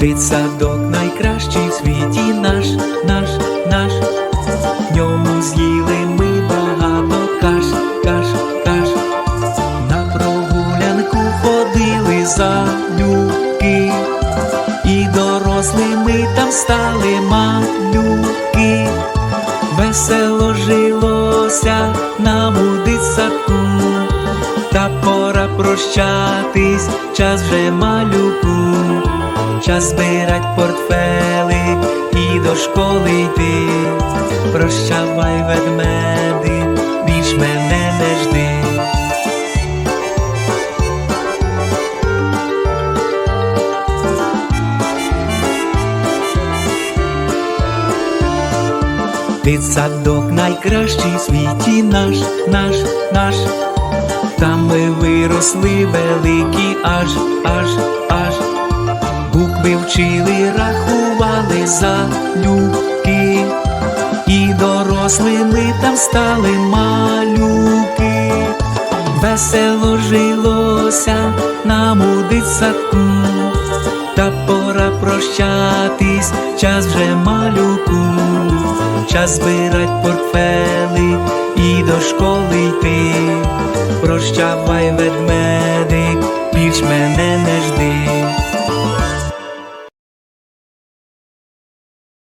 Дитсадок найкращий в світі наш, наш, наш. В ньому з'їли ми багато каш, каш, каш. На прогулянку ходили залюбки, і дорослими там стали малюки. Весело жилося нам у дитсадку, та пора прощатись, час вже малюку, час збирать портфели і до школи йти. Прощавай, ведмеди, більш мене не жди. Дитсадок найкращий в світі наш, наш, наш. Там ми виросли великі аж, аж, Букви вчили, рахували залюбки, і дорослими там стали малюки. Весело жилося нам у дитсадку, та пора прощатись, час вже малюку, час збирать портфели і до школи йти. Прощавай, ведмедик, більш мене не.